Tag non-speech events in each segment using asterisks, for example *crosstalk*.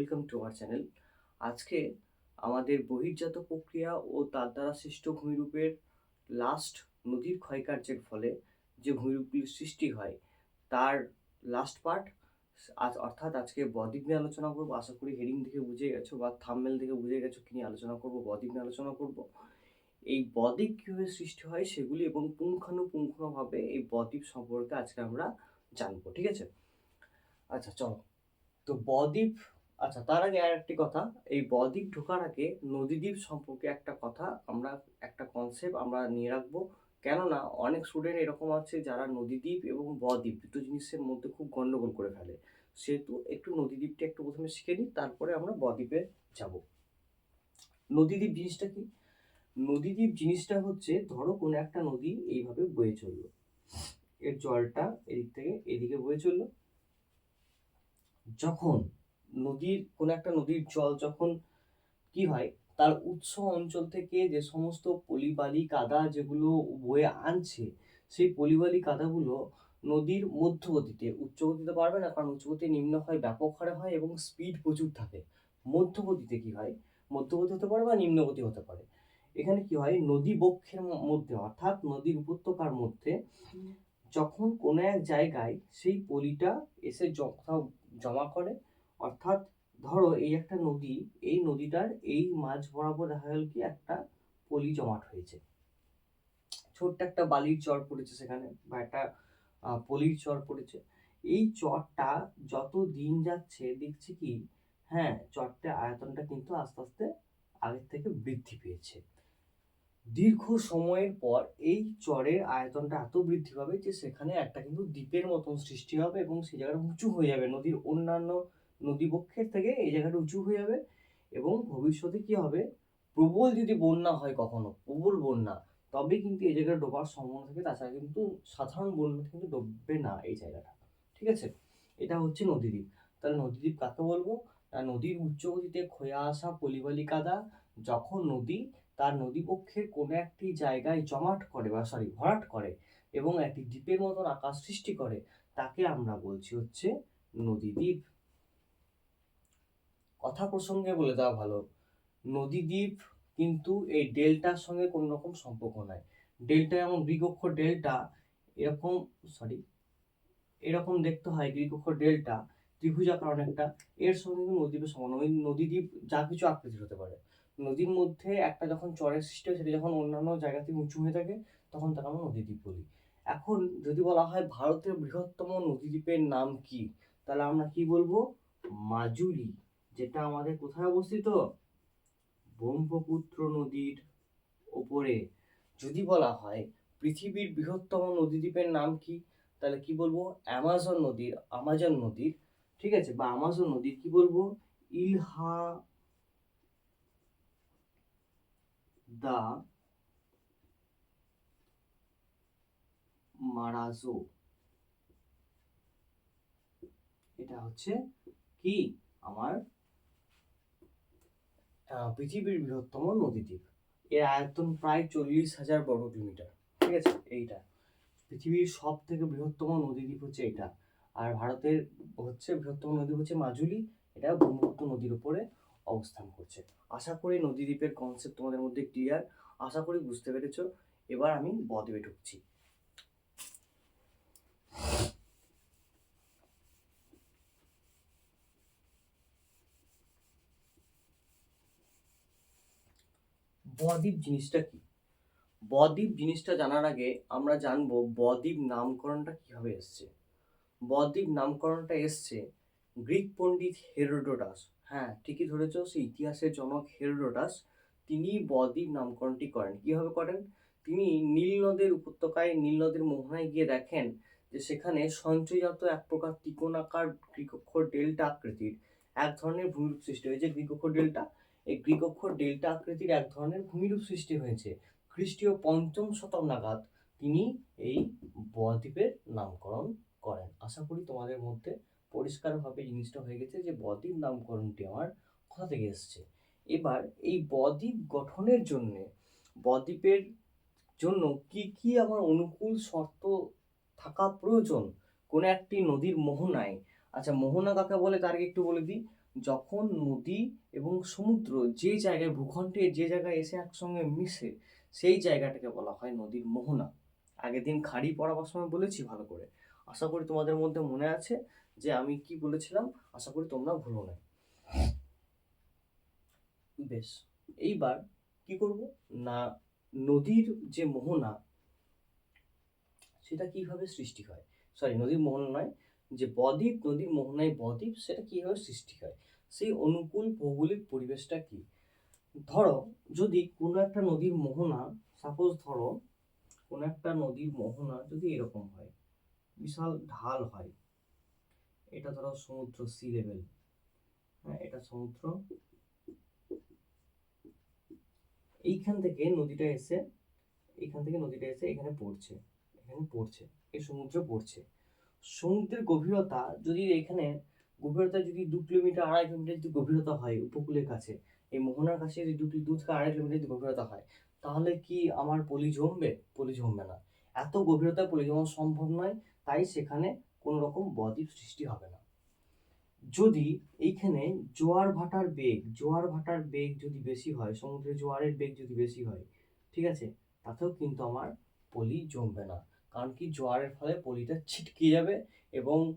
Welcome to our channel আজকে আমাদের বহির্জাত প্রক্রিয়া ও তার দ্বারা সৃষ্ট ভূমিরূপের লাস্ট নদীর ক্ষয়কার্যের ফলে যে ভূমিরূপগুলির সৃষ্টি হয়, তার লাস্ট পার্ট আজ অর্থাৎ আজকে বদ্বীপ নিয়ে আলোচনা করব। আশা করি হেডিং দেখে বুঝে গেছো বা থামমেল দেখে বুঝে গেছো কি নিয়ে আলোচনা করব, বদ্বীপ নিয়ে আলোচনা করব। এই বদ্বীপ কীভাবে সৃষ্টি হয় সেগুলি এবং পুঙ্খানুপুঙ্খভাবে এই বদ্বীপ সম্পর্কে আজকে আমরা জানব, ঠিক আছে? আচ্ছা চলো। তো বদ্বীপ আচ্ছা তার আগে আর একটি কথা। এই বদ্বীপ ঢোকার আগে নদীদ্বীপ সম্পর্কে একটা কথা আমরা, একটা কনসেপ্ট আমরা নিয়ে রাখব। কেননা, অনেক স্টুডেন্ট এরকম আছে যারা নদীদ্বীপ এবং বদ্বীপ দুটো জিনিসের মধ্যে খুব গণ্ডগোল করে ফেলে। সেহেতু একটু নদীদ্বীপটা একটু প্রথমে শিখে নিই, তারপরে আমরা বদ্বীপে যাব। নদীদ্বীপ জিনিসটা কি? নদীদ্বীপ জিনিসটা হচ্ছে, ধরো কোনো একটা নদী এইভাবে বয়ে চলল। এর জলটা এদিক থেকে এদিকে বয়ে চলল। যখন নদীর কোনো একটা নদীর জল যখন কি হয় তার উৎস অঞ্চল থেকে যে সমস্ত পলিবালি কাদা যেগুলো বয়ে আনছে সেই পলিবালি কাদাগুলো নদীর মধ্যগতিতে উচ্চগতিতে পারবে না কারণ উচ্চগতি নিম্ন হয় ব্যাপক হারে হয় এবং স্পিড প্রচুর থাকে। মধ্যগতিতে কি হয়? মধ্যগতি হতে পারে বা নিম্নগতি হতে পারে। এখানে কি হয়? নদী বক্ষের মধ্যে অর্থাৎ নদীর উপত্যকার মধ্যে যখন কোনো এক জায়গায় সেই পলিটা এসে কোথাও জমা করে অর্থাৎ ধরো এই একটা নদী, এই নদীটার এই মাঝ বরাবর দেখা গেল কি একটা পলি জমাট হয়েছে। ছোট্ট একটা বালির চর পড়েছে সেখানে বা একটা পলির চর পড়েছে। এই চরটা যত দিন যাচ্ছে দেখছি কি হ্যাঁ চরটা আয়তনটা কিন্তু আস্তে আস্তে আগের থেকে বৃদ্ধি পেয়েছে। দীর্ঘ সময়ের পর এই চরের আয়তনটা এত বৃদ্ধি পাবে যে সেখানে একটা কিন্তু দ্বীপের মতন সৃষ্টি হবে এবং সেই জায়গাটা উঁচু হয়ে যাবে। নদীর অন্যান্য নদীবক্ষের থেকে এই জায়গাটা উঁচু হয়ে যাবে এবং ভবিষ্যতে কি হবে? প্রবল যদি বন্যা হয় কখনো, প্রবল বন্যা তবে কিন্তু এই জায়গাটা ডোবার সম্ভাবনা থাকে। তাছাড়া কিন্তু সাধারণ বন্যা কিন্তু ডুববে না এই জায়গাটা, ঠিক আছে? এটা হচ্ছে নদীদ্বীপ। তাহলে নদীদ্বীপ কাকে বলব? নদীর উচ্চগতিতে ক্ষয়ে আসা পলিবালি কাদা যখন নদী তার নদীপক্ষের কোনো একটি জায়গায় জমাট করে বা সরি ভরাট করে এবং একটি দ্বীপের মতন আকাশ সৃষ্টি করে, তাকে আমরা বলছি হচ্ছে নদীদ্বীপ। কথা প্রসঙ্গে বলে দেওয়া ভালো। নদীদ্বীপ কিন্তু এই ডেল্টার সঙ্গে কোনো রকম সম্পর্ক নাই। ডেল্টা যেমন গ্রিক অক্ষর ডেল্টা, এরকম সরি এরকম দেখতে হয় গ্রিক অক্ষর ডেল্টা ত্রিভুজাকার অনেকটা, এর সঙ্গে কিন্তু নদীদ্বীপের সমান। ওই নদীদ্বীপ যা কিছু আকৃতির হতে পারে। নদীর মধ্যে একটা যখন চরের সৃষ্টি হয়, সেটা যখন অন্যান্য জায়গা থেকে উঁচু হয়ে থাকে, তখন তাকে আমরা নদীদ্বীপ বলি। এখন যদি বলা হয় ভারতের বৃহত্তম নদীদ্বীপের নাম কি, তাহলে আমরা কি বলব? মাজুলি। যেটা আমাদের কোথায় অবস্থিত? ব্রহ্মপুত্র নদীর ওপরে। যদি বলা হয় পৃথিবীর বৃহত্তম নদীদ্বীপের নাম কি? তাহলে কি বলব? অ্যামাজন নদীর, আমাজন নদীর। ঠিক আছে? বা আমাজন নদীর কি বলব? Ilha da Marajo. এটা হচ্ছে কি? আমার পৃথিবীর বৃহত্তম নদীদ্বীপ এর আয়তন প্রায় চল্লিশ হাজার বর্গ কিলোমিটার। ঠিক আছে? এইটা। পৃথিবীর সব থেকে বৃহত্তম নদীদ্বীপ হচ্ছে এটা আর ভারতের হচ্ছে বৃহত্তম নদী হচ্ছে মাজুলি। এটা ব্রহ্মপুত্র নদীর উপরে অবস্থান করছে। আশা করি নদীদ্বীপের কনসেপ্ট তোমাদের মধ্যে ক্লিয়ার আশা করি বুঝতে পেরেছ। এবার আমি বদ্বীপে ঢুকছি। বদ্বীপ জিনিসটা কি? বদ্বীপ জিনিসটা জানার আগে আমরা জানব বদ্বীপ নামকরণটা কীভাবে এসছে? বদ্বীপ নামকরণটা এসছে গ্রিক পণ্ডিত হেরোডোটাস। হ্যাঁ ঠিকই ধরেছ, সেই ইতিহাসের জনক হেরোডোটাস তিনি বদ্বীপ নামকরণটি করেন। কীভাবে করেন? তিনি নীল নদের উপত্যকায় নীল নদের মোহনায় গিয়ে দেখেন যে সেখানে সঞ্চয়জাত এক প্রকার ত্রিকোণাকার গ্রিক অক্ষর ডেল্টা আকৃতির এক ধরনের ভূমিরূপ সৃষ্টি হয়েছে। গ্রিক অক্ষর ডেল্টা এই গ্রিক অক্ষর ডেল্টা আকৃতির এক ধরনের ভূমিরূপ সৃষ্টি হয়েছে। খ্রিস্টীয় পঞ্চম শতক নাগাদ তিনি এই বদ্বীপের নামকরণ করেন। আশা করি তোমাদের মধ্যে পরিষ্কারভাবে জিনিসটা হয়ে গেছে যে বদ্বীপ নামকরণটি আমার কোথা থেকে এসছে। এবার এই বদ্বীপ গঠনের জন্য বদ্বীপের জন্য কি কি আমার অনুকূল শর্ত থাকা প্রয়োজন? কোনো একটি নদীর মোহনায়। আচ্ছা মোহনা কাকে বলে তার একটু বলে দিই। যখন নদী এবং সমুদ্র যে জায়গায় ভূখণ্ডে যে জায়গায় এসে একসঙ্গে মিশে, সেই জায়গাটাকে বলা হয় নদীর মোহনা। আগের দিন খাড়ি পড়াবার সময় বলেছি ভালো করে। আশা করি তোমাদের মধ্যে মনে আছে যে আমি কি বলেছিলাম? আশা করি তোমরা ভুলো না বেশ, এইবার কি করব? না, নদীর যে মোহনা, সেটা কীভাবে সৃষ্টি হয়? সরি নদীর মোহনা নয় যে বদ্বীপ, নদীর মোহনায় বদ্বীপ, সেটা কীভাবে সৃষ্টি হয়? সেই অনুকূল ভৌগোলিক পরিবেশটা কি? ধরো, যদি কোনো একটা নদীর মোহনা সাপোজ ধরো, কোনো একটা নদীর মোহনা যদি এরকম হয়, বিশাল ঢাল হয়, এটা ধরো সমুদ্র সি লেভেল হ্যাঁ এটা সমুদ্র, এইখান থেকে নদীটা এসে, এইখান থেকে নদীটা এসে এখানে পড়ছে এখানে পড়ছে, এই সমুদ্রে পড়ছে। সমুদ্রের গভীরতা যদি এখানে, গভীরতা যদি দু কিলোমিটার, আড়াই কিলোমিটার যদি গভীরতা হয় উপকূলের কাছে, এই মোহনার কাছে যদি দু দু থেকে আড়াই কিলোমিটার যদি গভীরতা হয়, তাহলে কি আমার পলি জমবে? পলি জমবে না। এত গভীরতা পলি জমা সম্ভব নয়, তাই সেখানে কোনো রকম বদ্বীপ সৃষ্টি হবে না। যদি এইখানে জোয়ার ভাটার বেগ, জোয়ার ভাটার বেগ যদি বেশি হয় সমুদ্রে জোয়ারের বেগ যদি বেশি হয়, ঠিক আছে? তাতেও কিন্তু আমার পলি জমবে না। কারণ কি জোয়ারের ফলে পলিটা ছিটকে যাবে এবং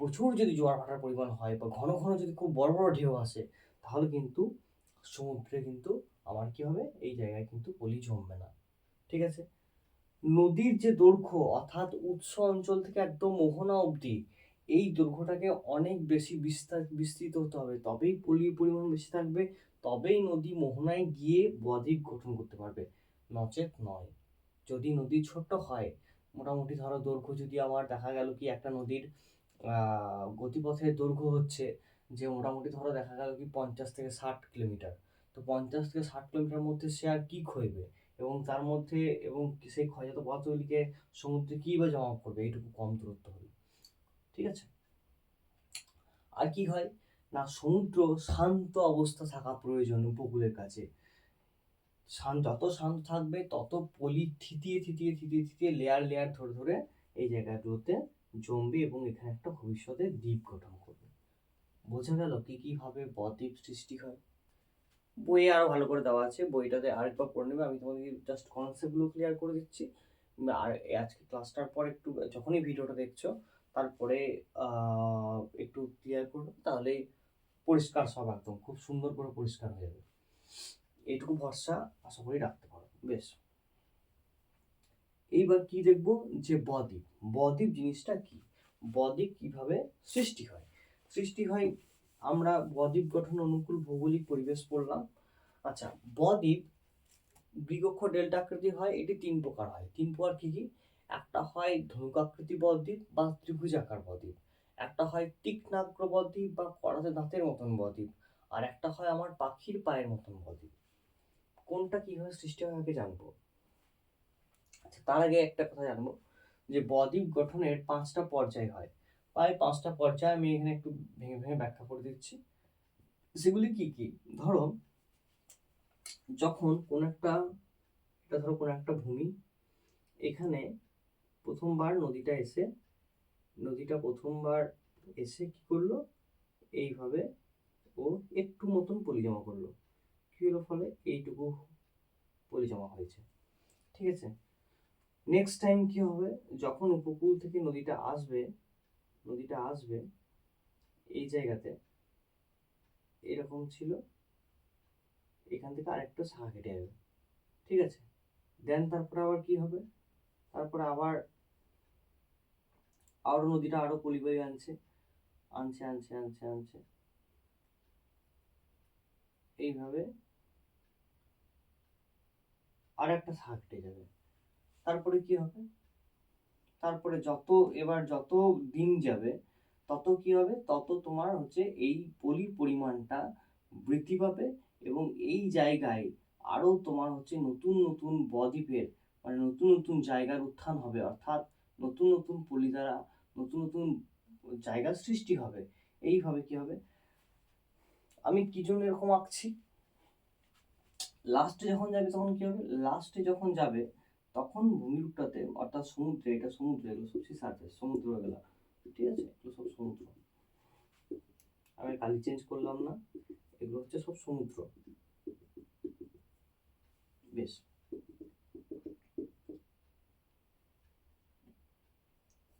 প্রচুর যদি জোয়ার ভাটার পরিমাণ হয় বা ঘন ঘন যদি খুব বড় বড় ঢেউ আসে, তাহলে কিন্তু সমুদ্রে কিন্তু আমার কি হবে? এই জায়গায় কিন্তু পলি জমবে না। ঠিক আছে? নদীর যে দৈর্ঘ্য অর্থাৎ উৎস অঞ্চল থেকে একদম মোহনা অবধি, এই দৈর্ঘ্যটাকে অনেক বেশি বিস্তার বিস্তৃত হতে হবে। তবেই পলির পরিমাণ বেশি থাকবে, তবেই নদী মোহনায় গিয়ে বদ্বীপ গঠন করতে পারবে। নচেত নয়। যদি নদী ছোট্ট হয় মোটামুটি ধরো দৈর্ঘ্য যদি আমার দেখা গেল কি একটা নদীর গতিপথের দৈর্ঘ্য হচ্ছে যে মোটামুটি ধরো দেখা গেল কি পঞ্চাশ থেকে ষাট কিলোমিটার। তো পঞ্চাশ থেকে ষাট কিলোমিটার মধ্যে সে আর কী ক্ষয়বে? এবং তার মধ্যে এবং সেই ক্ষয়জাত পদার্থগুলিকে সমুদ্রে কী বা জমা করবে? এইটুকু কম দূরত্ব হলে ঠিক আছে? আর কি হয়? না, সমুদ্র শান্ত অবস্থা থাকা প্রয়োজন উপকূলের কাছে। শান্ত, যত শান্ত থাকবে, তত পলি থিতিয়ে থিতিয়ে থিতিয়ে থিতিয়ে লেয়ার লেয়ার ধরে ধরে এই জায়গাগুলোতে জমবে এবং এখানে একটা ভবিষ্যতে দ্বীপ গঠন করবে। বোঝা গেল কি কীভাবে বদ্বীপ সৃষ্টি হয়? বইয়ে আরও ভালো করে দেওয়া আছে, বইটাতে আরেকবার পড়ে নেবে, আমি তোমাদেরকে জাস্ট কনসেপ্টগুলো ক্লিয়ার করে দিচ্ছি। আর আজকে ক্লাসটার পর একটু, যখনই ভিডিওটা দেখছ, তারপরে একটু ক্লিয়ার করবে তাহলে পরিষ্কার সব একদম, খুব সুন্দর করে পরিষ্কার হয়ে যাবে। এইটুকু ভরসা আশা করি রাখতে পারো। বেশ। এইবার কি দেখব যে বদ্বীপ। বদ্বীপ জিনিসটা কি? বদ্বীপ কীভাবে সৃষ্টি হয়? সৃষ্টি হয়, আমরা বদ্বীপ গঠন অনুকূল ভৌগোলিক পরিবেশ পড়লাম আচ্ছা বদ্বীপ বৃগক্ষ ডেল্টা আকৃতি হয়, এটি তিন প্রকার হয়। তিন প্রকার কি কি? একটা হয় ধনুকাকৃতি বদ্বীপ বা ত্রিভুজাকার বদ্বীপ। একটা হয় তীক্ষ্ণাগ্র বদ্বীপ বা করাতে দাঁতের মতন বদ্বীপ। আর একটা হয় আমার পাখির পায়ের মতন বদ্বীপ। কোনটা কীভাবে সৃষ্টি হয় আগে জানব। আচ্ছা তার আগে একটা কথা জানব, যে বদ্বীপ গঠনের পাঁচটা পর্যায় হয়। প্রায় পাঁচটা পর্যায় আমি এখানে একটু ভেঙে ভেঙে ব্যাখ্যা করে দিচ্ছি। সেগুলি কি কি? ধরো, যখন কোন একটা, এটা ধরো কোন একটা ভূমি, এখানে প্রথমবার নদীটা এসে, নদীটা প্রথমবার এসে কি করল? এইভাবে ও একটু মতন পলি জমা করল। কি ফলে এইটুকু পলি জমা হয়েছে। ঠিক আছে? নেক্সট টাইম কি হবে? যখন উপকূল থেকে নদীটা আসবে নদীটা আসবে, এই জায়গাতে এরকম ছিল, এখান থেকে আরেকটা শাখা কেটে যাবে। ঠিক আছে? দেন তারপরে আবার কি হবে? তারপরে আবার আরও নদীটা আরও পলিবাহী আনছে আনছে আনছে আনছে আনছে। এইভাবে আর একটা কেটে যাবে। তারপরে কি হবে? তারপরে যত, এবার যত দিন যাবে, তত কি হবে? তত তোমার হচ্ছে এই পলি পরিমাণটা বৃদ্ধি পাবে এবং এই জায়গায় আরও তোমার হচ্ছে নতুন নতুন বদ্বীপের মানে নতুন নতুন জায়গার উত্থান হবে। অর্থাৎ নতুন নতুন পলি দ্বারা নতুন নতুন জায়গার সৃষ্টি হবে। এইভাবে কি হবে? আমি কি জন্য এরকম আঁকছি? লাস্টে যখন যাবে, তখন কি হবে? লাস্টে যখন যাবে, তখন ভূমিরূপটাতে, অর্থাৎ সমুদ্রে, এটা সমুদ্র, এগুলো সব সারফেস সমুদ্র এগুলো। ঠিক আছে? এগুলো সব সমুদ্র। আমি কালি চেঞ্জ করলাম না। এগুলো হচ্ছে সব সমুদ্র। বেশ।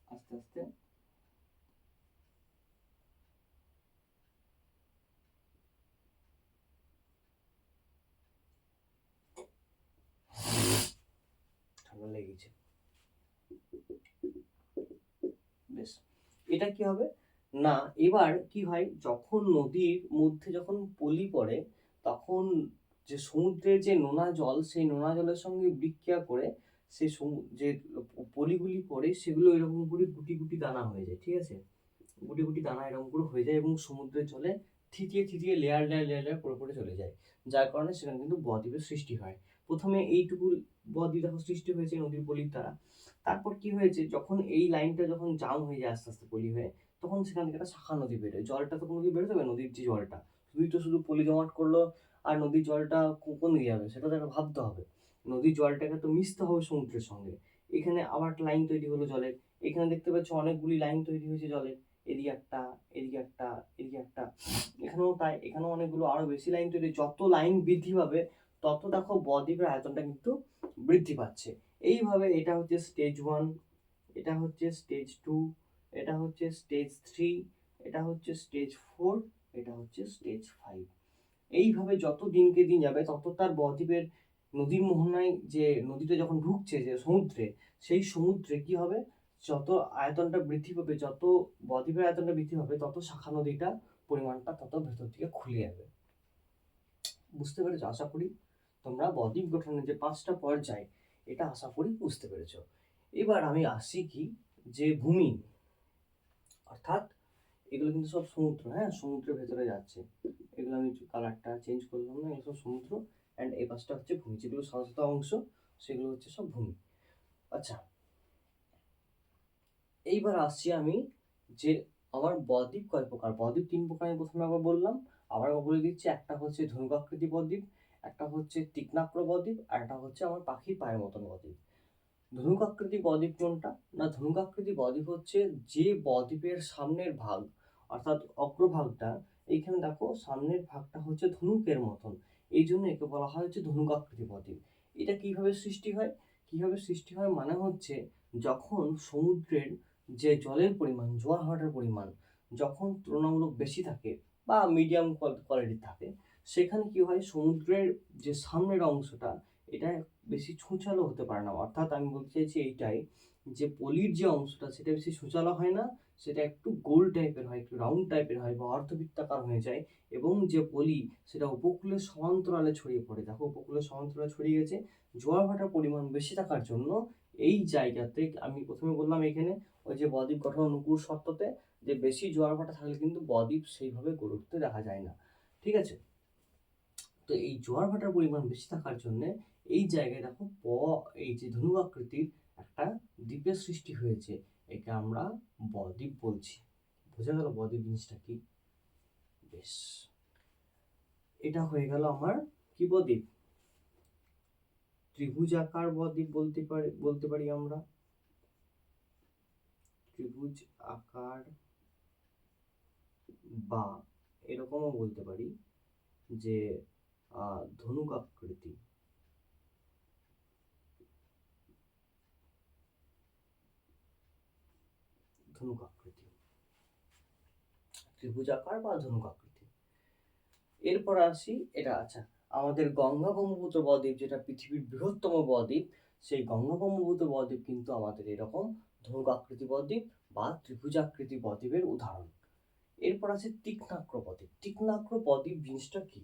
আস্তে আস্তে ঠান্ডা লেগেছে বেশ এটা কি হবে? না, এবার কি হয়? যখন নদীর মধ্যে যখন পলি পড়ে, তখন যে সমুদ্রের যে নোনা জল, সেই নোনা জলের সঙ্গে বিক্রিয়া করে সে যে পলিগুলি পড়ে, সেগুলো এরকম করে গুটি গুটি দানা হয়ে যায়, ঠিক আছে? গুটি গুটি দানা এরকম করে হয়ে যায় এবং সমুদ্রের জলে থিতিয়ে থিতিয়ে লেয়ার লেয়ার লেয়ার লেয়ার পড়ে পড়ে চলে যায়। যার কারণে সেখানে কিন্তু বদ্বীপের সৃষ্টি হয়। প্রথমে এইটুকু বদ্বীপ দেখো সৃষ্টি হয়েছে নদীর পলির দ্বারা। তারপর কি হয়েছে? যখন এই লাইনটা যখন জাম হয়ে যায় আস্তে আস্তে পলি হয়ে, তখন সেখান থেকে একটা শাখা নদী বেরোয়। জলটা তো কোনো দিকে বেরোতে হবে নদীর যে জলটা। শুধুই তো শুধু পলি জমাট করল আর নদীর জলটা কো- কোন দিকে যাবে? সেটা তো একটা ভাবতে হবে। নদীর জলটাকে তো মিশতে হবে সমুদ্রের সঙ্গে। এখানে আবার একটা লাইন তৈরি হলো জলের এখানে দেখতে পাচ্ছ অনেকগুলি লাইন তৈরি হয়েছে জলের এদিকে একটা এদিকে একটা এদিকে একটা। এখানেও তাই, এখানেও অনেকগুলো আরও বেশি লাইন তৈরি। যত লাইন বৃদ্ধি পাবে, তত দেখো বদ্বীপের আয়তনটা কিন্তু বৃদ্ধি পাচ্ছে। এইভাবে এটা হচ্ছে স্টেজ ওয়ান এটা হচ্ছে স্টেজ টু এটা হচ্ছে স্টেজ থ্রি এটা হচ্ছে স্টেজ ফোর এটা হচ্ছে স্টেজ ফাইভ এইভাবে যত দিনকে দিন যাবে, তত তার বদ্বীপের নদীর মোহনায় যে নদীটা যখন ঢুকছে, যে সমুদ্রে, সেই সমুদ্রে কি হবে? যত আয়তনটা বৃদ্ধি পাবে, যত বদ্বীপের আয়তনটা বৃদ্ধি পাবে, তত শাখা নদীটা পরিমাণটা তত ভেতর দিকে খুলে যাবে। বুঝতে পেরেছ? আশা করি তোমরা বদ্বীপ গঠনের যে পাঁচটা পর্যায়, এটা আশা করি বুঝতে পেরেছ। এবার আমি আসি কি? যে ভূমি। অর্থাৎ এগুলো কিন্তু সব সমুদ্র হ্যাঁ? সমুদ্রের ভেতরে যাচ্ছে। এগুলো আমি কালারটা চেঞ্জ করলাম না এগুলো সব সমুদ্র। অ্যান্ড এই পাশটা হচ্ছে ভূমি। যেগুলো সাদা অংশ, সেগুলো হচ্ছে সব ভূমি। আচ্ছা। এইবার আসছি আমি যে আমার বদ্বীপ কয় প্রকার? বদ্বীপ তিন প্রকার আমি প্রথমে আবার বললাম। আবার বলে দিচ্ছি, একটা হচ্ছে ধনুকাকৃতি বদ্বীপ একটা হচ্ছে তীক্ষ্ণাক্র বদ্বীপ আর একটা হচ্ছে আমার পাখির পায়ের মতন বদ্বীপ। ধনুকাকৃতি বদ্বীপ কোনটা? না, ধনুকাকৃতি বদ্বীপ হচ্ছে যে বদ্বীপের সামনের ভাগ, অর্থাৎ অগ্রভাগটা, এইখানে দেখো সামনের ভাগটা হচ্ছে ধনুকের মতন। এই জন্য একে বলা হয় হচ্ছে ধনুকাকৃতি বদ্বীপ। এটা কীভাবে সৃষ্টি হয়? কীভাবে সৃষ্টি হয় মানে হচ্ছে যখন সমুদ্রের যে জলের পরিমাণ, জোয়ার ভাটার পরিমাণ, যখন তুলনামূলক বেশি থাকে বা মিডিয়াম কোয়ালিটির থাকে সেখানে কি হয়? সমুদ্রের যে সামনের অংশটা, এটা বেশি ছুঁচালো হতে পারে না। অর্থাৎ আমি বলতে চাইছি এইটাই যে পলির যে অংশটা, সেটা বেশি ছুঁচালো হয় না, সেটা একটু গোল টাইপের হয়, একটু রাউন্ড টাইপের হয় বা অর্ধবৃত্তাকার হয়ে যায় এবং যে পলি, সেটা উপকূলের সমান্তরালে ছড়িয়ে পড়ে। দেখো, উপকূলের সমান্তরালে ছড়িয়ে গেছে, জোয়ার ভাটার পরিমাণ বেশি থাকার জন্য এই জায়গাতে আমি প্রথমে বললাম এখানে ওই যে বদ্বীপ গঠন অনুকূল শর্ততে যে বেশি জোয়ার ভাটা থাকলে কিন্তু বদ্বীপ সেইভাবে গড়ে উঠতে দেখা যায় না। ঠিক আছে? তো এই জোয়ার ভাটার পরিমাণ বেশি থাকার জন্য এই জায়গায় দেখো প, এই যে ধনু আকৃতির একটা দ্বীপের সৃষ্টি হয়েছে। একে আমরা বদ্বীপ বলছি। বোঝা গেল বদ্বীপ জিনিসটা কি? বেশ। এটা হয়ে গেল আমার কি বদ্বীপ? ত্রিভুজাকার বদ্বীপ বলতে পারি বলতে পারি আমরা। ত্রিভুজ আকার বা এরকমও বলতে পারি যে ধনুক আকৃতি। ধনুক আকৃতি। ত্রিভুজাকার বা ধনুক আকৃতি। এরপর আসি, এটা আচ্ছা আমাদের গঙ্গা ব্রহ্মপুত্র বদ্বীপ যেটা পৃথিবীর বৃহত্তম বদ্বীপ সেই গঙ্গা ব্রহ্মপুত্র বদ্বীপ কিন্তু আমাদের এরকম ধনুক আকৃতি বদ্বীপ বা ত্রিভুজাকৃতি বদ্বীপের উদাহরণ। এরপর আছে তীক্ষ্ণাগ্র বদ্বীপ তীক্ষ্ণাগ্র বদ্বীপ জিনিসটা কি?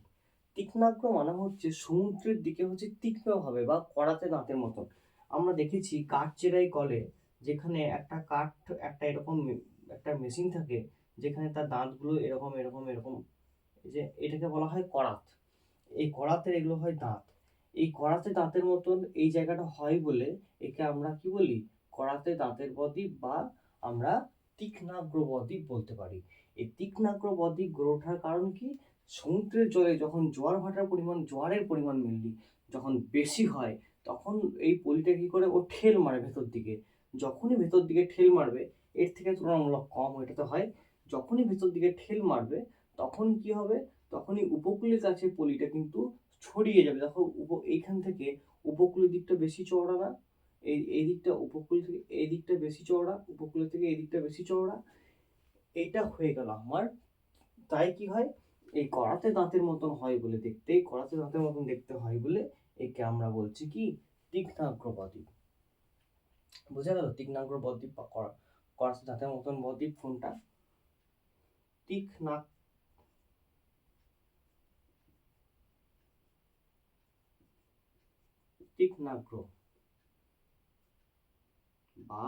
তীক্ষ্ণাগ্র মানে হচ্ছে সমুদ্রের দিকে হচ্ছে তীক্ষ্ণভাবে বা কড়াতে দাঁতের মতন। আমরা দেখেছি কাঠ চেরাই কলে যেখানে একটা কাঠ, একটা এরকম একটা মেশিন থাকে যেখানে তার দাঁতগুলো এরকম এরকম এরকম যে এটাকে বলা হয় করাত এই করাতের এগুলো হয় দাঁত। এই করাতে দাঁতের মতন এই জায়গাটা হয় বলে একে আমরা কি বলি? করাতে দাঁতের বদ্বীপ বা আমরা তীক্ষ্ণাগ্র বদ্বীপ বলতে পারি। এই তীক্ষ্ণাগ্র বদ্বীপ গড়ে ওঠার কারণ কি? সমুদ্রের জলে যখন জোয়ার ভাটার পরিমাণ, জোয়ারের পরিমাণ মেনলি যখন বেশি হয়, তখন এই পলিটা কী করে? ও ঠেল মারে ভেতর দিকে। যখনই ভেতর দিকে ঠেল মারবে, এর থেকে তুলনামূলক কম এটাতে হয়, যখনই ভেতর দিকে ঠেল মারবে, তখন কি হবে? তখনই উপকূলের কাছে পলিটা কিন্তু ছড়িয়ে যাবে। দেখো, উপ, এইখান থেকে উপকূলের দিকটা বেশি চওড়া না, এই এই দিকটা উপকূল থেকে, এই দিকটা বেশি চওড়া, উপকূলের থেকে এই দিকটা বেশি চওড়া, এটা হয়ে গেল আমার। তাই কি হয়? এই করাতে দাঁতের মতন হয় বলে দেখতে, এই করাতে দাঁতের মতন দেখতে হয় বলে একে আমরা বলছি কি? তীক্ষ্ণাগ্র বদ্বীপ বোঝা গেল তীক্ষ্ণাগ্র বদ্বীপ করাতে দাঁতের মতন বদ্বীপ কোনটা? তীক্ষ্ণা তীক্ষ্ণাগ্র বা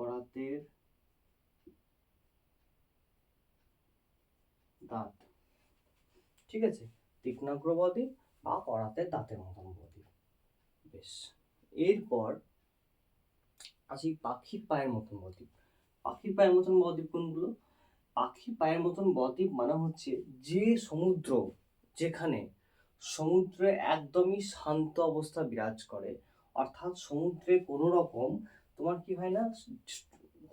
করাতের দাঁত। ঠিক আছে? তীক্ষ্ণাগ্র বদ্বীপ বা করাতে দাঁতের মতন বদ্বীপ বেশ। এরপর আসি পাখির পায়ের মতন বদ্বীপ পাখির পায়ের মতন বদ্বীপ কোনগুলো? পাখির পায়ের মতন বদ্বীপ মানে হচ্ছে যে সমুদ্র, যেখানে সমুদ্রে একদমই শান্ত অবস্থা বিরাজ করে, অর্থাৎ সমুদ্রে কোনো রকম তোমার কি হয় না,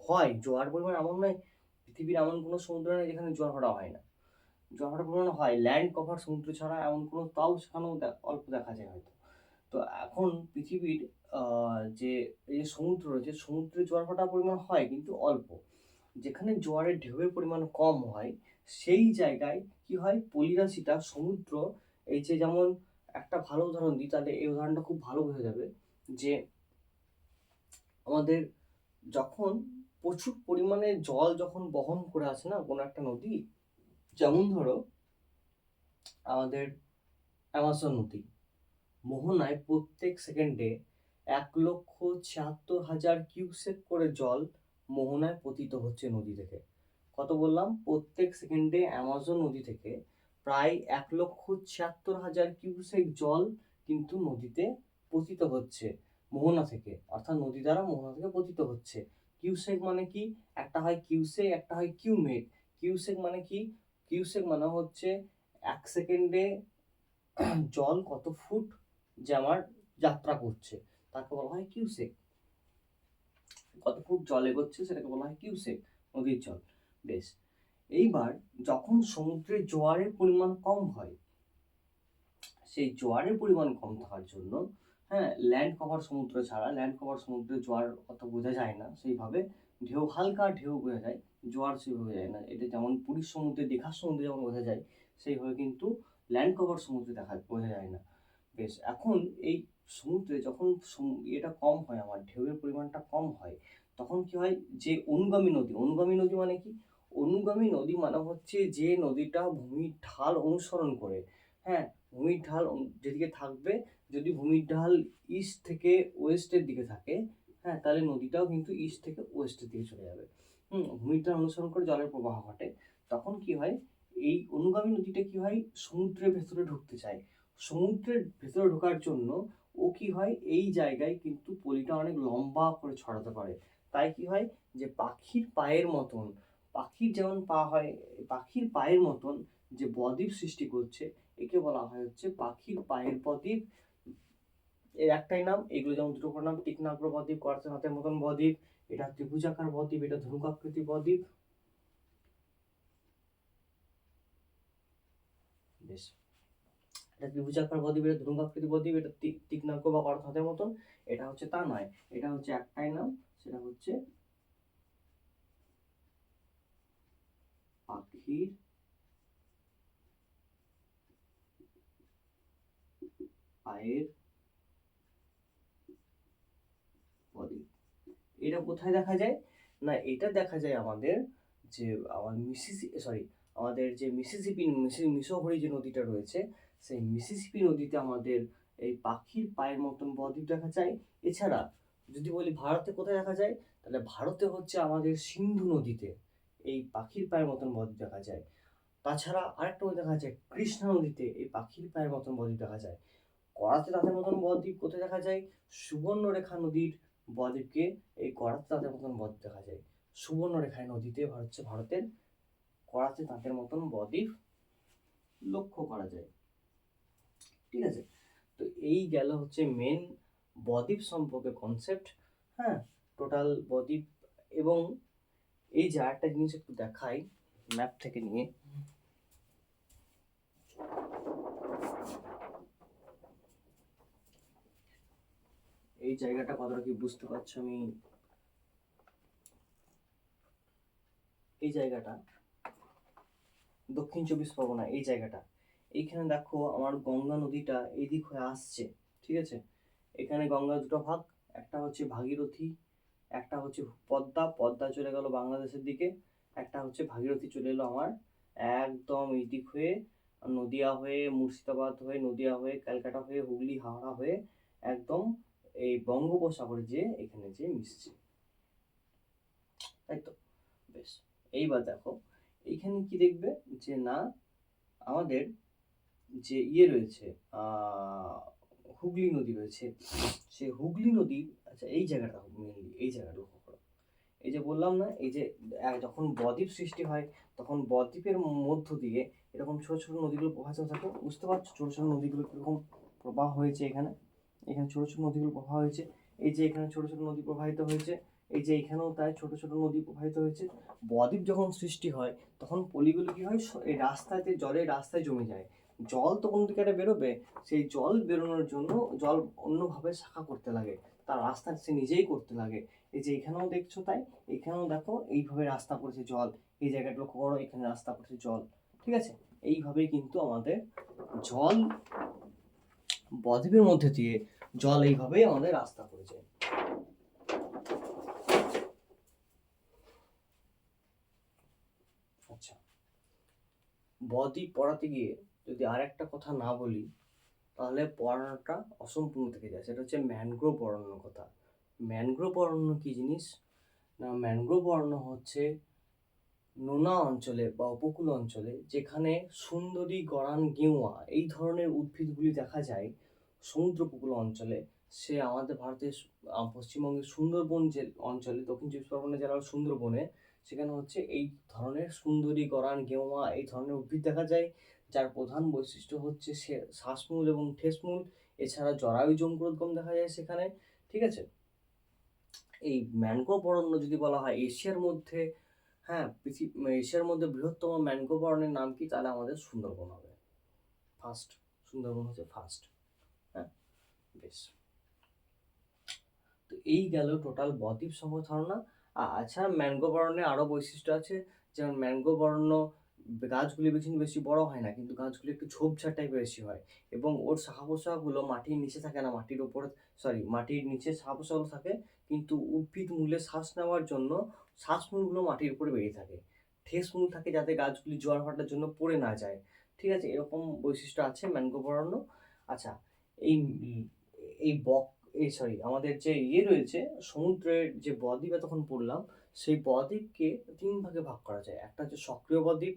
হয়, জোয়ার পরিমাণ এমন নয়, পৃথিবীর এমন কোনো সমুদ্র নেই যেখানে জোয়ার ভাটা হয় না। জোয়ার ভাটা পরিমাণ হয় ল্যান্ড কভার সমুদ্র ছাড়া এমন কোনো তাও সেখানেও অল্প দেখা যায় হয়তো। তো এখন পৃথিবীর যে, এই সমুদ্র রয়েছে, সমুদ্রে জোয়ার ভাটা পরিমাণ হয় কিন্তু অল্প। যেখানে জোয়ারের ঢেউয়ের পরিমাণ কম হয়, সেই জায়গায় কি হয়, পলিরাশিটা, সমুদ্র, এই যে যেমন একটা ভালো উদাহরণ দিই, তাহলে এই উদাহরণটা খুব ভালো বোঝা যাবে যে আমাদের যখন প্রচুর পরিমাণে জল যখন বহন করে আসে না, কোনো একটা নদী, যেমন ধরো আমাদের অ্যামাজন নদী, মোহনায় প্রত্যেক সেকেন্ডে এক লক্ষ ছিয়াত্তর হাজার কিউসেক করে জল মোহনায় পতিত হচ্ছে নদী থেকে। কত বললাম? প্রত্যেক সেকেন্ডে অ্যামাজন নদী থেকে প্রায় এক লক্ষ ছিয়াত্তর হাজার কিউসেক জল কিন্তু নদীতে পতিত হচ্ছে। মোহনা থেকে, অর্থাৎ নদী দ্বারা মোহনা থেকে পতিত হচ্ছে। কিউসেক মানে কি? একটা হয় কিউসেক একটা হয় কিউমেক। কিউসেক মানে কি? কিউসেক মানে হচ্ছে এক সেকেন্ডে *clears throat* জল কত ফুট যে আমার যাত্রা করছে, তাকে বলা হয় কিউসেক। কত ফুট জল এগোচ্ছে সেটাকে বলা হয় কিউসেক, নদীর জল। বেশ, এইবার যখন সমুদ্রের জোয়ারের পরিমাণ কম হয়, সেই জোয়ারের পরিমাণ কম থাকার জন্য হ্যাঁ ল্যান্ড কভার সমুদ্র ছাড়া ল্যান্ড কভার সমুদ্রে জোয়ার অত বোঝা যায় না, সেইভাবে ঢেউ, হালকা ঢেউ বোঝা যায়, জোয়ার সেইভাবে বোঝা যায় না। এটা যেমন পুরীর সমুদ্রে, দীঘার সমুদ্রে যেমন বোঝা যায়, সেইভাবে কিন্তু ল্যান্ড কভার সমুদ্রে দেখা, বোঝা যায় না। বেশ, এখন এই সমুদ্রে যখন এটা কম হয় আমার, ঢেউয়ের পরিমাণটা কম হয়, তখন কি হয়, যে অনুগামী নদী অনুগামী নদী মানে কি? অনুগামী নদী মানে হচ্ছে যে নদীটা ভূমির ঢাল অনুসরণ করে হ্যাঁ ভূমির ঢাল যেদিকে থাকবে, যদি ভূমির ঢাল ইস্ট থেকে ওয়েস্টের দিকে থাকে হ্যাঁ তাহলে নদীটাও কিন্তু ইস্ট থেকে ওয়েস্টের দিকে চলে যাবে। হুম, ভূমির ঢাল অনুসরণ করে জলের প্রবাহ ঘটে। তখন কি হয়? এই অনুগামী নদীটা কি হয়? সমুদ্রের ভেতরে ঢুকতে চায়। সমুদ্রের ভেতরে ঢোকার জন্য ও কি হয়? এই জায়গায় কিন্তু পলিটা অনেক লম্বা করে ছড়াতে পারে। তাই কি হয়? যে পাখির পায়ের মতন পাখির যেমন পা হয়, পাখির পায়ের মতন যে বদ্বীপ সৃষ্টি করছে, একে বলা হয় হচ্ছে পাখির পায়ের বদ্বীপ। এর একটাই নাম, এগুলো যেমন দুটো নাম তীক্ষ্ণাগ্র বদ্বীপ করাতে হাতের মতন বদ্বীপ, এটা ত্রিভুজাকার বদ্বীপ, এটা ধনুকাকৃতি বদ্বীপ। বেশ। এটা ত্রিভুজাকার বদ্বীপ, এটা ধনুকাকৃতি বদ্বীপ, এটা তীক্ষ্ণাগ্র বা করাত হাতের মতন? এটা হচ্ছে তা নয়, এটা হচ্ছে একটাই নাম, সেটা হচ্ছে পাখির পায়ের বদ্বীপ এটা কোথায় দেখা যায়? না, এটা দেখা যায় আমাদের যে, আমার মিসিসি সরি আমাদের যে মিসিসিপি মিসি- মিসৌরি যে নদীটা রয়েছে, সেই মিসিসিপি নদীতে আমাদের এই পাখির পায়ের মতন বদ্বীপ দেখা যায়। এছাড়া যদি বলি ভারতে কোথায় দেখা যায়? তাহলে ভারতে হচ্ছে আমাদের সিন্ধু নদীতে। এই পাখির পায়ের মতন বদ্বীপ দেখা যায়। তাছাড়া আরেকটা নদী দেখা যায়, কৃষ্ণা নদীতে এই পাখির পায়ের মতন বদ্বীপ দেখা যায়। করাতে তাদের মতন বদ্বীপ কোথায় দেখা যায়? সুবর্ণরেখা নদীর বদ্বীপকে এই করাতে তাঁতের মতন বদ্বীপ দেখা যায়। সুবর্ণরেখায় নদীতে হচ্ছে ভারতের করাতে তাঁতের মতন বদ্বীপ লক্ষ্য করা যায়। ঠিক আছে? তো এই গেল হচ্ছে মেন বদ্বীপ সম্পর্কে কনসেপ্ট হ্যাঁ? টোটাল বদ্বীপ এবং এই যে আরেকটা জিনিস একটু দেখাই ম্যাপ থেকে নিয়ে। এই জায়গাটা কতটা কি বুঝতে পারছ আমি? এই জায়গাটা, দক্ষিণ চব্বিশ পরগনা, এই জায়গাটা। এইখানে দেখো আমার গঙ্গা নদীটা এদিক হয়ে আসছে, ঠিক আছে? এখানে গঙ্গা দুটো ভাগ, একটা হচ্ছে ভাগীরথী একটা হচ্ছে পদ্মা পদ্মা চলে গেল বাংলাদেশের দিকে। একটা হচ্ছে ভাগীরথী চলে এলো আমার। একদম এই দিক হয়ে, নদিয়া হয়ে, মুর্শিদাবাদ হয়ে, নদিয়া হয়ে, ক্যালকাটা হয়ে, হুগলি, হাওড়া হয়ে একদম এই বঙ্গোপসাগরে যে এখানে যে মিশছে। তাই তো? বেশ, এইবার দেখো, এইখানে কি দেখবে? যে না, আমাদের যে ইয়ে রয়েছে হুগলি নদী রয়েছে। সে হুগলি নদী আচ্ছা এই জায়গাটা মেনলি এই জায়গাটা লক্ষ্য করো। এই যে বললাম না, এই যে যখন বদ্বীপ সৃষ্টি হয়, তখন বদ্বীপের মধ্য দিয়ে এরকম ছোট ছোট নদীগুলো প্রবাহিত থাকে বুঝতে পারছ ছোট ছোট নদীগুলো কীরকম প্রবাহ হয়েছে এখানে? এখানে ছোট ছোট নদীগুলো প্রবাহ হয়েছে, এই যে এখানে ছোট ছোট নদী প্রবাহিত হয়েছে, এই যে এখানেও তাই ছোট ছোট নদী প্রবাহিত হয়েছে। বদ্বীপ যখন সৃষ্টি হয়, তখন পলিগুলো কি হয়? এই রাস্তাতে, জলের রাস্তায় জমে যায়। জল তো কোনো দিকে একটা বেরোবে, সেই জল বেরোনোর জন্য জল অন্যভাবে শাখা করতে লাগে। তার রাস্তা সে নিজেই করতে লাগে। এই যে এখানেও দেখছ তাই, এখানেও দেখো এইভাবে রাস্তা করেছে জল। এই জায়গাটা লক্ষ্য করো, এখানে রাস্তা করেছে জল। ঠিক আছে? এইভাবেই কিন্তু আমাদের জল বদ্বীপের মধ্যে দিয়ে জল এইভাবেই আমাদের রাস্তা করেছে। আচ্ছা। বদ্বীপ পড়াতে গিয়ে যদি আর একটা কথা না বলি, তাহলে পড়ানোটা অসম্পূর্ণ থেকে যায়। সেটা হচ্ছে ম্যানগ্রোভ অরণ্য কথা। ম্যানগ্রোভ অরণ্য কী জিনিস? না, ম্যানগ্রোভ অরণ্য হচ্ছে নোনা অঞ্চলে বা উপকূল অঞ্চলে, যেখানে সুন্দরী গড়ান গেওয়া, এই ধরনের উদ্ভিদগুলি দেখা যায় সমুদ্র উপকূল অঞ্চলে। সে আমাদের ভারতের পশ্চিমবঙ্গের সুন্দরবন যে অঞ্চলে, দক্ষিণ চব্বিশ পরগনা জেলার সুন্দরবনে, সেখানে হচ্ছে এই ধরনের সুন্দরী গড়ান গেওয়া, এই ধরনের উদ্ভিদ দেখা যায়। যার প্রধান বৈশিষ্ট্য হচ্ছে সে শ্বাসমূল এবং ঠেসমূল এছাড়া জরায়ু জঙ্কুরোদ্গম দেখা যায় সেখানে, ঠিক আছে? এই ম্যানগ্রোভ অরণ্য যদি বলা হয়, এশিয়ার মধ্যে হ্যাঁ এশিয়ার মধ্যে বৃহত্তম ম্যানগ্রোভ অরণ্যের নাম কি? তাহলে আমাদের সুন্দরবন হবে। ফার্স্ট সুন্দরবন হচ্ছে ফার্স্ট হ্যাঁ? বেশ। তো এই গেল টোটাল বদ্বীপ সম্পর্কে ধারণা। আর আচ্ছাড়া ম্যানগ্রোভ অরণ্যে আরও বৈশিষ্ট্য আছে, যেমন ম্যানগ্রোভ অরণ্য গাছগুলি বেশি বেশি বড় হয় না, কিন্তু গাছগুলি একটু ঝোপঝাড় টাইপের বেশি হয় এবং ওর শাখা প্রশাখাগুলো মাটির নিচে থাকে না, মাটির উপরে সরি মাটির নিচে শাখা প্রশাখাগুলো থাকে, কিন্তু উদ্ভিদ মূলে শ্বাস নেওয়ার জন্য শ্বাসমূলগুলো মাটির উপরে বেরিয়ে থাকে। ঠেস মূল থাকে যাতে গাছগুলি জোয়ার ভাটার জন্য পড়ে না যায়। ঠিক আছে, এরকম বৈশিষ্ট্য আছে ম্যানগ্রোভ অরণ্য। আচ্ছা এই এই বক, এই সরি আমাদের যে ইয়ে রয়েছে, সমুদ্রের যে বদ্বীপ তখন পড়লাম, সেই বদ্বীপকে তিন ভাগে ভাগ করা যায়। একটা হচ্ছে সক্রিয় বদ্বীপ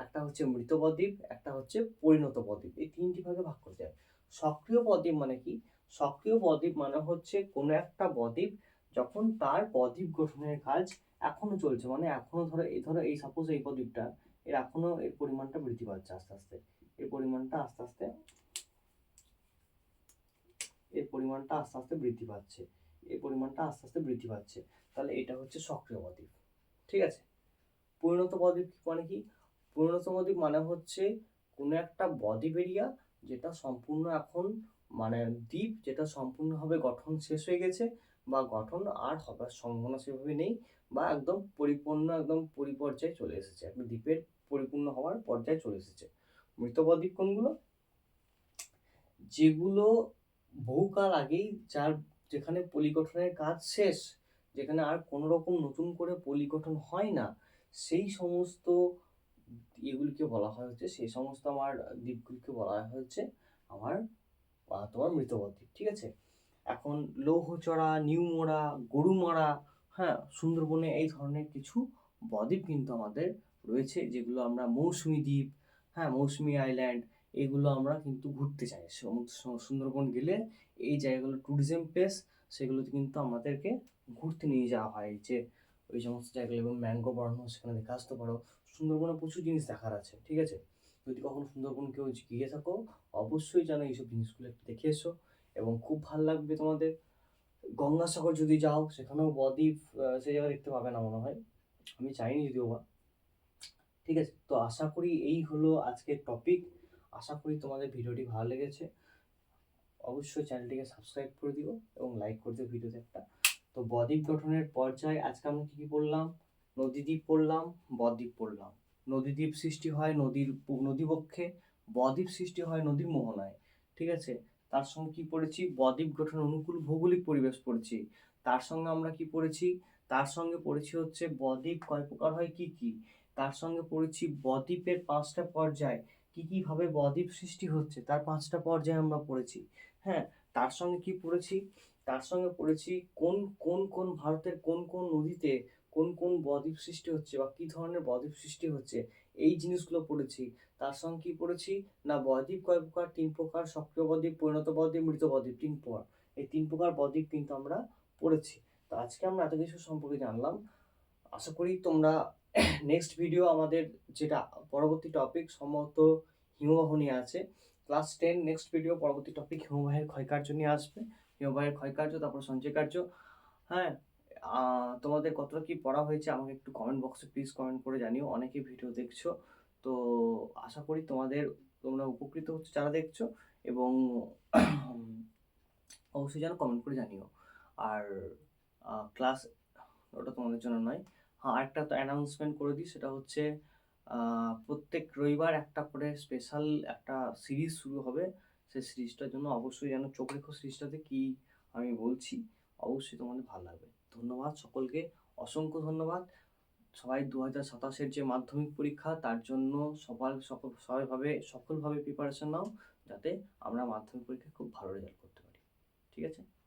একটা হচ্ছে মৃত বদ্বীপ একটা হচ্ছে পরিণত বদ্বীপ এই তিনটি ভাগে ভাগ করা যায় সক্রিয় বদ্বীপ মানে কি? সক্রিয় বদ্বীপ মানে হচ্ছে কোনো একটা বদ্বীপ যখন তার বদ্বীপ গঠনের কাজ এখনও চলছে। মানে এখনও ধরো, এই ধরো, এই সাপোজ এই বদ্বীপটা এর এখনও এর পরিমাণটা বৃদ্ধি পাচ্ছে আস্তে আস্তে। এর পরিমাণটা আস্তে আস্তে, এর পরিমাণটা আস্তে আস্তে বৃদ্ধি পাচ্ছে। এর পরিমাণটা আস্তে আস্তে বৃদ্ধি পাচ্ছে। তাহলে এটা হচ্ছে সক্রিয় বদ্বীপ ঠিক আছে? পরিণত বদ্বীপ মানে কি? বদ্বীপ মানে হচ্ছে কোনো একটা বদ্বীপ এরিয়া যেটা সম্পূর্ণ এখন মানে দ্বীপ যেটা সম্পূর্ণভাবে গঠন শেষ হয়ে গেছে বা গঠন আর হবার সম্ভাবনা সেভাবে নেই বা একদম পরিপূর্ণ, একদম পরিপর্যায়ে চলে এসেছে। একটা দ্বীপের পরিপূর্ণ হওয়ার পর্যায়ে চলে এসেছে। মৃত বদ্বীপ কোনগুলো যেগুলো বহুকাল আগেই যার যেখানে পলিগঠনের কাজ শেষ, যেখানে আর কোনো রকম নতুন করে পলিগঠন হয় না, সেই সমস্ত এগুলিকে বলা হয় হচ্ছে সেই সমস্ত আমার দ্বীপগুলিকে বলা হচ্ছে আমার তোমার মৃতবদ্বীপ ঠিক আছে? এখন লৌহচড়া নিউমোড়া গরুমারা হ্যাঁ সুন্দরবনে এই ধরনের কিছু বদ্বীপ কিন্তু আমাদের রয়েছে, যেগুলো আমরা মৌসুমি দ্বীপ হ্যাঁ মৌসুমি আইল্যান্ড এগুলো আমরা কিন্তু ঘুরতে চাই। সুন্দরবন গেলে এই জায়গাগুলো ট্যুরিজম প্লেস সেগুলোতে কিন্তু আমাদেরকে ঘুরতে নিয়ে যাওয়া হয়, যে ওই সমস্ত জায়গাগুলো, এবং ম্যাঙ্গো বাড়ানো সেখানে দেখে আসতে পারো। সুন্দরবনে প্রচুর জিনিস দেখার আছে, ঠিক আছে? যদি কখনো সুন্দরবন কেউ গিয়ে থাকো, অবশ্যই যেন এইসব জিনিসগুলো একটু দেখে এসো এবং খুব ভালো লাগবে তোমাদের। গঙ্গাসাগর যদি যাও, সেখানেও বদ্বীপ সেই জায়গায় দেখতে পাবে না মনে হয়। আমি চাইনি যদিও বা। ঠিক আছে? তো আশা করি এই হলো আজকের টপিক আশা করি তোমাদের ভিডিওটি ভালো লেগেছে। অবশ্যই চ্যানেলটিকে সাবস্ক্রাইব করে দিও এবং লাইক করে দিও ভিডিওতে একটা। তো বদ্বীপ গঠনের পর্যায়ে আজকে আমরা কি কি পড়লাম? নদীদ্বীপ পড়লাম, বদ্বীপ পড়লাম। নদীদ্বীপ সৃষ্টি হয় নদীর নদীবক্ষে, বদ্বীপ সৃষ্টি হয় নদীর মোহনায়, ঠিক আছে? তার সঙ্গে কি পড়েছি? বদ্বীপ গঠন অনুকূল ভৌগোলিক পরিবেশ পড়েছি। তার সঙ্গে আমরা কি পড়েছি? তার সঙ্গে পড়েছি হচ্ছে বদ্বীপ কয় প্রকার হয়, কি কি? তার সঙ্গে পড়েছি বদ্বীপের পাঁচটা পর্যায়, কি কি ভাবে বদ্বীপ সৃষ্টি হচ্ছে, তার পাঁচটা পর্যায়ে আমরা পড়েছি। হ্যাঁ তার সঙ্গে কি পড়েছি? তার সঙ্গে পড়েছি কোন কোন কোন ভারতের কোন কোন নদীতে কোন কোন বদ্বীপ সৃষ্টি হচ্ছে বা কি ধরনের বদ্বীপ সৃষ্টি হচ্ছে, এই জিনিসগুলো পড়েছি। তার সঙ্গে কি পড়েছি? না, বদ্বীপ কয় প্রকার, তিন প্রকার, সক্রিয় বদ্বীপ, পরিণত বদ্বীপ, মৃত বদ্বীপ, তিন প্রকার। এই তিন প্রকার বদ্বীপ কিন্তু আমরা পড়েছি। তো আজকে আমরা এত কিছু সম্পর্কে জানলাম। আশা করি তোমরা *coughs* নেক্সট ভিডিও আমাদের যেটা পরবর্তী টপিক সম্ভবত হিমবাহ নিয়ে আছে। ক্লাস টেন নেক্সট ভিডিও পরবর্তী টপিক হিমবাহের ক্ষয়কার্য নিয়ে আসবে। হিমবাহের ক্ষয়কার্য, তারপর সঞ্চয় কার্য হ্যাঁ তোমাদের কতটা কি পড়া হয়েছে আমাকে একটু কমেন্ট বক্সে প্লিজ কমেন্ট করে জানিও। অনেকে ভিডিও দেখছ। তো আশা করি তোমাদের, তোমরা উপকৃত হচ্ছে, যারা দেখছ, এবং *clears throat* অবশ্যই যেন কমেন্ট করে জানিও। আর ক্লাস ওটা তোমাদের জন্য নয়। হ্যাঁ আরেকটা তো অ্যানাউন্সমেন্ট করে দিই, সেটা হচ্ছে প্রত্যেক রবিবার একটা করে স্পেশাল একটা সিরিজ শুরু হবে। সেই সিরিজটার জন্য অবশ্যই যেন চোখ রেখো সিরিজটাতে কি আমি বলছি। অবশ্যই তোমাদের ভালো লাগবে। ধন্যবাদ সকলকে। অসংখ্য ধন্যবাদ। সবাই দু হাজার সাতাশের যে মাধ্যমিক পরীক্ষা, তার জন্য সবার সকল সবাইভাবে সফলভাবে প্রিপারেশন নাও, যাতে আমরা মাধ্যমিক পরীক্ষায় খুব ভালো রেজাল্ট করতে পারি। ঠিক আছে?